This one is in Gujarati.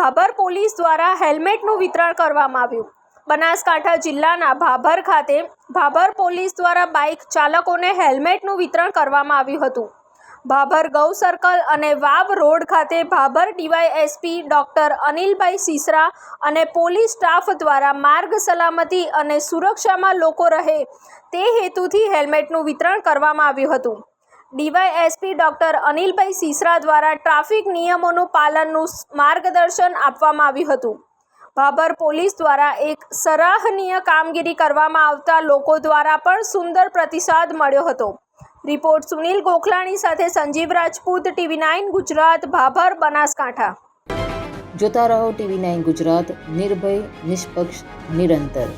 ભાભર પોલીસ દ્વારા હેલ્મેટનું વિતરણ કરવામાં આવ્યું. બનાસકાંઠા જિલ્લાના ભાભર ખાતે ભાભર પોલીસ દ્વારા બાઇક ચાલકોને હેલ્મેટનું વિતરણ કરવામાં આવ્યું હતું. ભાભર ગૌ સર્કલ અને વાવ રોડ ખાતે ભાભર ડીવાયએસપી ડૉક્ટર અનિલભાઈ સિસરા અને પોલીસ સ્ટાફ દ્વારા માર્ગ સલામતી અને સુરક્ષામાં લોકો રહે તે હેતુથી હેલ્મેટનું વિતરણ કરવામાં આવ્યું હતું. ડીવાયએસપી ડોક્ટર અનિલભાઈ સિસરા દ્વારા ટ્રાફિક નિયમોનું પાલનનું માર્ગદર્શન આપવામાં આવ્યું હતું. ભાભર પોલીસ દ્વારા એક સરાહનીય કામગીરી કરવામાં આવતા લોકો દ્વારા પણ સુંદર પ્રતિસાદ મળ્યો હતો. રિપોર્ટ સુનિલ ગોખલાણી સાથે સંજીવ રાજપૂત, ટીવી નાઇન ગુજરાત, ભાભર બનાસકાંઠા. જોતા રહો ટીવી નાઇન ગુજરાત, નિર્ભય, નિષ્પક્ષ, નિરંતર.